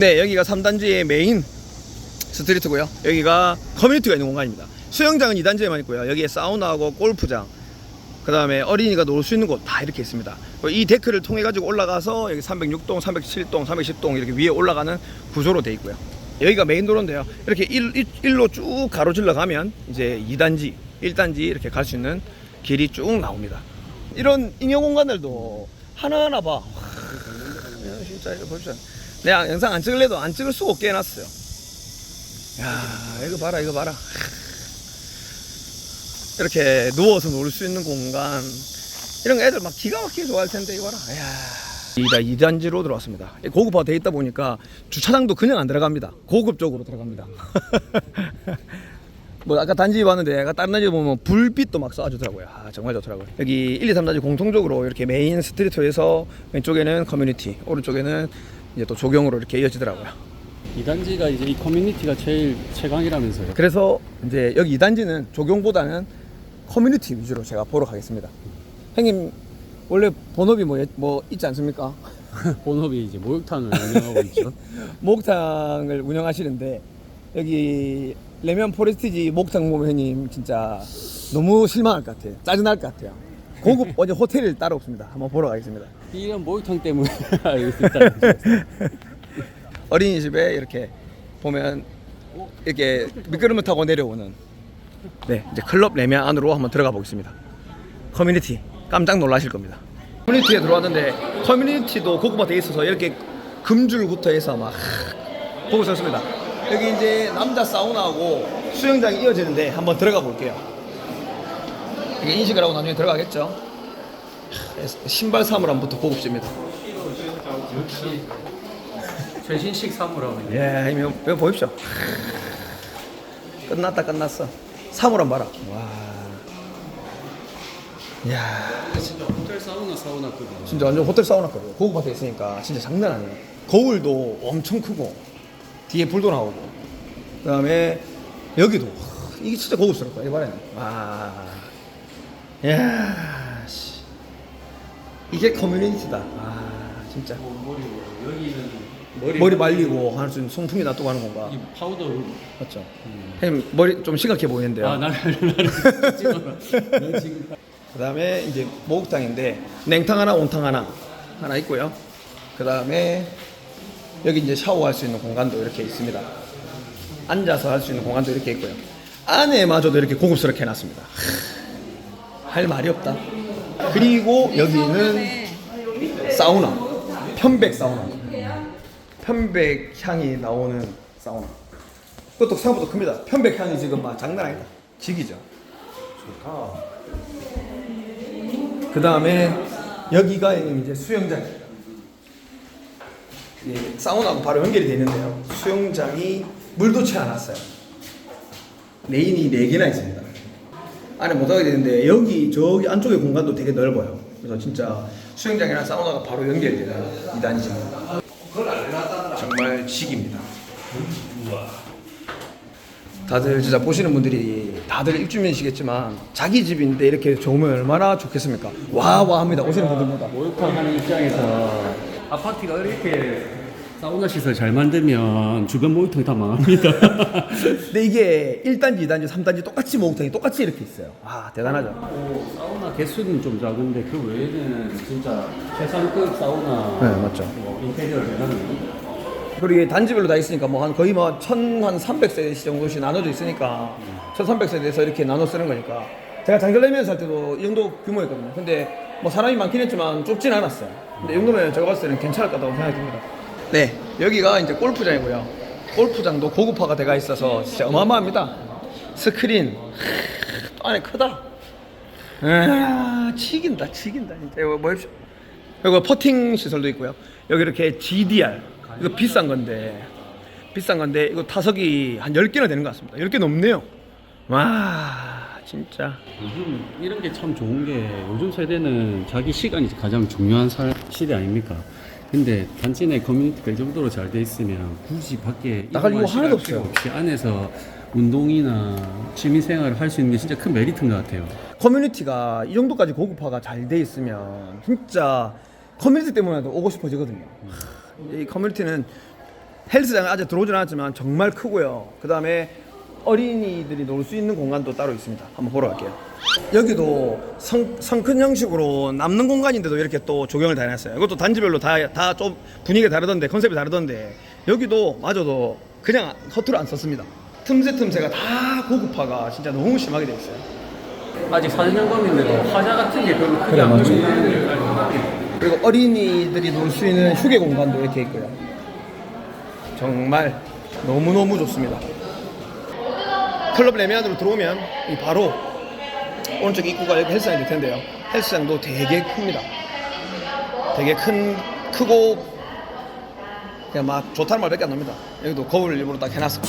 네, 여기가 3단지의 메인 스트리트고요. 여기가 커뮤니티가 있는 공간입니다. 수영장은 2단지에만 있고요. 여기에 사우나하고 골프장, 그 다음에 어린이가 놀 수 있는 곳 다 이렇게 있습니다. 이 데크를 통해 가지고 올라가서 여기 306동, 307동, 310동 이렇게 위에 올라가는 구조로 돼 있고요. 여기가 메인 도로인데요. 이렇게 일, 일, 일로 쭉 가로질러 가면 이제 2단지, 1단지 이렇게 갈 수 있는 길이 쭉 나옵니다. 이런 잉여 공간들도 하나하나 봐. 와, 진짜 이거 봅시다. 내가 영상 안 찍을래도 안 찍을 수가 없게 해놨어요. 야, 이거 봐라, 이거 봐라. 이렇게 누워서 놀 수 있는 공간. 이런 거 애들 막 기가 막히게 좋아할 텐데, 이거 봐라. 야. 이다 2단지로 들어왔습니다. 고급화 돼 있다 보니까 주차장도 그냥 안 들어갑니다. 고급적으로 들어갑니다. 뭐 아까 단지 봤는데 아까 다른 단지 보면 불빛도 막 쏴주더라고요. 아 정말 좋더라고요. 여기 1, 2, 3단지 공통적으로 이렇게 메인 스트리트에서 왼쪽에는 커뮤니티, 오른쪽에는 이제 또 조경으로 이렇게 이어지더라고요. 이 단지가 이제 이 커뮤니티가 제일 최강이라면서요. 그래서 이제 여기 2단지는 조경보다는 커뮤니티 위주로 제가 보러 가겠습니다. 형님 원래 본업이 뭐, 뭐 있지 않습니까? 본업이 이제 목욕탕을 운영하고 있죠. 목욕탕을 운영하시는데 여기 레면 포레스티지 목욕탕 보면 형님 진짜 너무 실망할 것 같아요. 짜증날 것 같아요. 고급 어제 호텔이 따로 없습니다. 한번 보러 가겠습니다. 이런 목욕탕 때문에 알고 있다는 거죠. 어린이집에 이렇게 보면 이렇게 미끄럼을 타고 내려오는 네 이제 클럽 레면 안으로 한번 들어가 보겠습니다. 커뮤니티 깜짝 놀라실 겁니다. 커뮤니티에 들어왔는데 커뮤니티도 고급화돼 있어서 이렇게 금줄부터 해서 막 보고 있었습니다. 여기 이제 남자 사우나하고 수영장이 이어지는데 한번 들어가 볼게요. 이게 인식을 하고 나중에 들어가겠죠. 신발 사물함부터 고급집니다. 최신식 사물함. 예, 이거, 이거 보십시오. 끝났다, 끝났어. 사물함 봐라. 와. 야 진짜 호텔 사우나 사우나급이네. 진짜 완전 호텔 사우나거든. 고급화돼 있으니까 진짜 장난 아니에요. 거울도 엄청 크고, 뒤에 불도 나오고, 그 다음에 여기도. 와, 이게 진짜 고급스럽다. 봐라. 와. 야 씨. 이게 커뮤니티다. 아, 진짜. 여기는 머리 말리고 할 수 있는 송풍이 놔두고 하는 건가? 이 파우더. 맞죠? 형님 머리 좀 심각해 보이는데요. 아 나를 나를 찍어라. 난 지금 그다음에 이제 목욕탕인데 냉탕 하나, 온탕 하나 하나 있고요. 그다음에 여기 이제 샤워할 수 있는 공간도 이렇게 있습니다. 앉아서 할 수 있는 공간도 이렇게 있고요. 안에마저도 이렇게 고급스럽게 해놨습니다. 하, 할 말이 없다. 그리고 여기는 사우나, 편백 사우나, 편백 향이 나오는 사우나. 그것도 생각보다 큽니다. 편백 향이 지금 막 장난 아니다. 직이죠. 그 다음에 여기가 이제 수영장입니다. 예, 사우나하고 바로 연결이 되는데요. 수영장이 물도 채 않았어요. 레인이 4개나 있습니다. 안에 못 하게 되는데 여기 저기 안쪽에 공간도 되게 넓어요. 그래서 진짜 수영장이랑 사우나가 바로 연결이 되는 이단지입니다. 정말 직입니다. 다들 진짜 보시는 분들이 다들 입주민이시겠지만 자기 집인데 이렇게 좋으면 얼마나 좋겠습니까? 와와 합니다. 오시는 분들마다. 목욕탕 하는 입장에서 아파트가 이렇게 사우나 시설 잘 만들면 주변 목욕탕 다 망합니다. 근데 이게 1단지, 2단지, 3단지 똑같이 목욕탕이 똑같이 이렇게 있어요. 아 대단하죠. 어, 사우나 개수는 좀 작은데 그 외에는 진짜 최상급 사우나 네 맞죠. 뭐 인테리어를 해놨네요. 그리고 이게 단지별로 다 있으니까 뭐 한 거의 뭐천한 300세대 정도씩 나눠져 있으니까 1300세대에서 이렇게 나눠 쓰는 거니까 제가 장결내면서 할 때도 이 정도 규모였거든요. 근데 뭐 사람이 많긴 했지만 좁진 않았어요. 근데 이 정도면 제가 봤을 때는 괜찮을 것 같다고 생각이 듭니다. 네, 여기가 이제 골프장이고요. 골프장도 고급화가 돼가 있어서 진짜 어마어마합니다. 스크린 또 안에 크다. 아, 치긴다, 치긴다 진짜. 이거 뭐 해보십시오. 그리고 퍼팅 시설도 있고요. 여기 이렇게 GDR 이거 비싼 건데 비싼 건데 이거 타석이 한 10개나 되는 것 같습니다. 10개 넘네요. 와 진짜 요즘 이런 게 참 좋은 게 요즘 세대는 자기 시간이 가장 중요한 살, 시대 아닙니까? 근데 단지 내 커뮤니티가 이 정도로 잘 돼 있으면 굳이 밖에 나갈 이유 하나도 없어요. 없이 안에서 운동이나 취미 생활을 할 수 있는 게 진짜 큰 메리트인 것 같아요. 커뮤니티가 이 정도까지 고급화가 잘 돼 있으면 진짜 커뮤니티 때문에도 오고 싶어지거든요. 하, 이 커뮤니티는 헬스장은 아직 들어오진 않았지만 정말 크고요. 그 다음에 어린이들이 놀 수 있는 공간도 따로 있습니다. 한번 보러 갈게요. 여기도 성, 성큰 형식으로 남는 공간인데도 이렇게 또 조경을 다 해놨어요. 이것도 단지별로 다 다 좀 분위기가 다르던데 컨셉이 다르던데 여기도 마저도 그냥 허투루 안 썼습니다. 틈새 틈새가 다 고급화가 진짜 너무 심하게 돼 있어요. 아직 사진 점검인데도 화자 같은 게 별로 크게 안. 보이는 그리고 어린이들이 놀 수 있는 휴게 공간도 이렇게 있고요. 정말 너무너무 좋습니다. 클럽 레미안으로 들어오면 이 바로 오른쪽 입구가 여기 헬스장이 될 텐데요. 헬스장도 되게 큽니다. 되게 큰 크고 그냥 막 좋다는 말밖에 안 납니다. 여기도 거울 일부러 딱 해놨어.